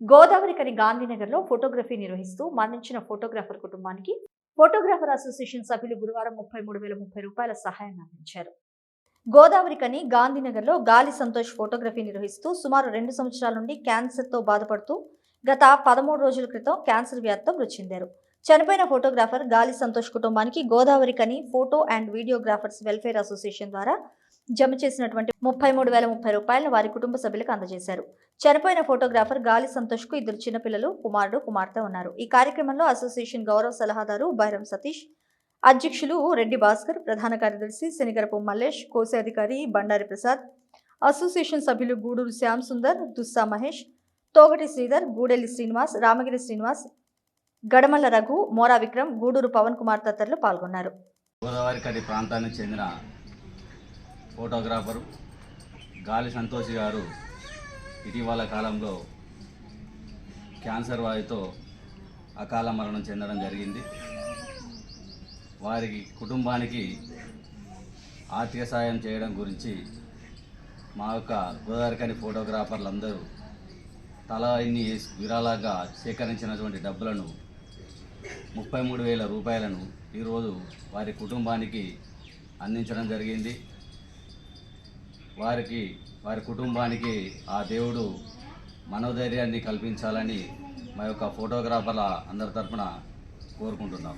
Godavarikhani గాంధీనగర్లో photography నిర్వహిస్తూ మరణించిన photographer కుటుంబానికి ఫోటోగ్రాఫర్ అసోసియేషన్ సభ్యులు గురువారం ముప్పై మూడు వేల ముప్పై రూపాయల సహాయాన్ని అందించారు. గోదావరికని గాంధీనగర్లో గాలి సంతోష్ ఫోటోగ్రఫీ నిర్వహిస్తూ సుమారు రెండు సంవత్సరాల నుండి క్యాన్సర్తో బాధపడుతూ గత పదమూడు రోజుల క్రితం క్యాన్సర్ వ్యాధితో మృతి చెందారు. చనిపోయిన ఫోటోగ్రాఫర్ గాలి సంతోష్ కుటుంబానికి Godavarikhani photo and videographers welfare association ద్వారా జమ చేసినటువంటి ముప్పై మూడు వేల ముప్పై రూపాయలను వారి కుటుంబ సభ్యులకు అందజేశారు. చనిపోయిన ఫోటోగ్రాఫర్ గాలి సంతోష్కు ఇద్దరు చిన్నపిల్లలు కుమారుడు కుమార్తె ఉన్నారు. ఈ కార్యక్రమంలో అసోసియేషన్ గౌరవ సలహాదారు బైరం సతీష్ అధ్యక్షులు రెడ్డి భాస్కర్ ప్రధాన కార్యదర్శి శనిగరపు మల్లేష్ కోశాధికారి బండారి ప్రసాద్ అసోసియేషన్ సభ్యులు గూడూరు శ్యామ్ సుందర్ దుస్సా మహేష్ తోగటి శ్రీధర్ గూడెల్లి శ్రీనివాస్ రామగిరి శ్రీనివాస్ గడమల్ల రఘు మోరా విక్రమ్ గూడూరు పవన్ కుమార్ తదితరులు పాల్గొన్నారు. గోదావరి కడి ప్రాంతానికి చెందిన ఫోటోగ్రాఫరు గాలి సంతోష్ గారు ఇటీవల కాలంలో క్యాన్సర్ వాయుతో అకాల మరణం చెందడం జరిగింది. వారికి కుటుంబానికి ఆర్థిక సాయం చేయడం గురించి మా యొక్క గోదావరికని ఫోటోగ్రాఫర్లందరూ తలా ఇన్ని విరాళాగా సేకరించినటువంటి డబ్బులను ముప్పై మూడు వేల రూపాయలను ఈరోజు వారి కుటుంబానికి అందించడం జరిగింది. వారికి వారి కుటుంబానికి ఆ దేవుడు మనోధైర్యాన్ని కల్పించాలని మా యొక్క ఫోటోగ్రాఫర్ల అందరి తరఫున కోరుకుంటున్నాం.